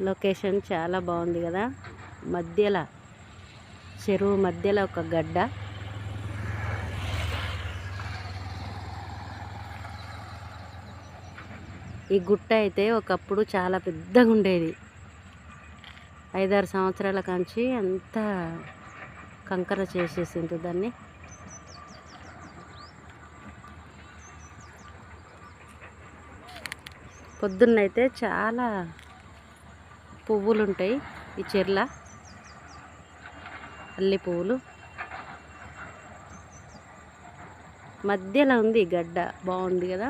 Location చాలా బాగుంది కదా. మధ్యలో చెరువు మధ్యలో ఒక గడ్డ. ఈ గుట్ట అయితే ఒకప్పుడు చాలా పెద్దగా ఉండేది. ఐదారు సంవత్సరాల కాంచి అంతా కంకర చేసేసింది దాన్ని. పొద్దున్నైతే చాలా పువ్వులు ఉంటాయి ఈ చెర్ల అల్లి పువ్వులు. మధ్యలో ఉంది గడ్డ. బాగుంది కదా?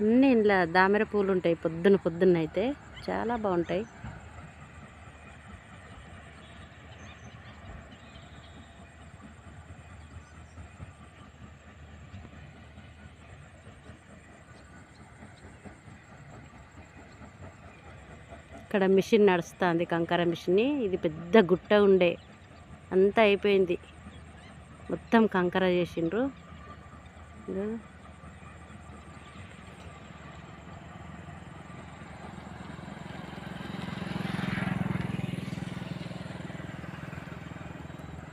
అన్నీ ఇంట్లో దామెర పూలు ఉంటాయి పొద్దున పొద్దున్న అయితే చాలా బాగుంటాయి. ఇక్కడ మిషన్ నడుస్తుంది కంకర మిషన్ ఇది పెద్ద గుట్ట ఉండే. అంతా అయిపోయింది. మొత్తం కంకర చేసిండ్రు.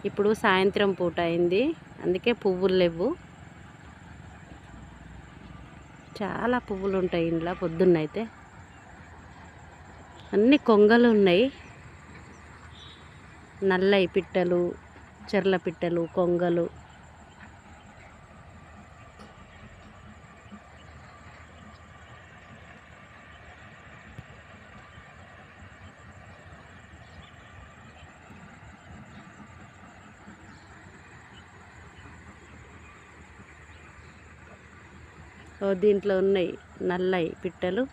ఇప్పుడు సాయంత్రం పూట అయింది. అందుకే పువ్వులు లేవు. చాలా పువ్వులు ఉంటాయి ఇంట్లో పొద్దున్నైతే. అన్ని కొంగలు ఉన్నాయి. నల్లయి పిట్టలు చెర్ల పిట్టలు కొంగలు. ఓ దీంట్లో ఉన్నాయి నల్లయి పిట్టలు.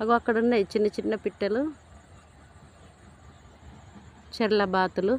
అగో అక్కడ ఉన్నాయి చిన్న చిన్న పిట్టలు చెర్ల బాతులు.